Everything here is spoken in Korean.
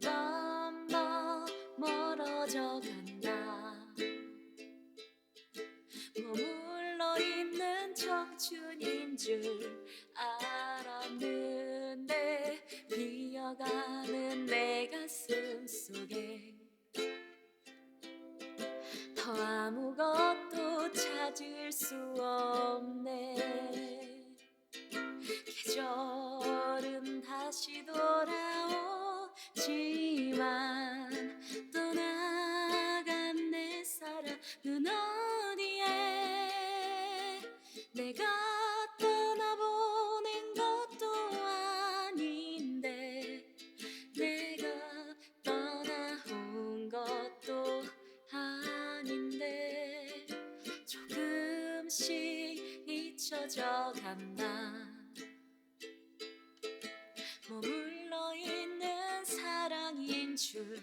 점점 더 멀어져 간다. 머물러 있는 청춘인 줄 알았는데 비어가는 내 가슴 속에 더 아무것도 찾을 수 없네. 계절은 다시 돌아 사랑은 어디에? 내가 떠나보낸 것도 아닌데. 내가 떠나온 것도 아닌데. 조금씩 잊혀져 간다. 머물러 있는 사랑인 줄알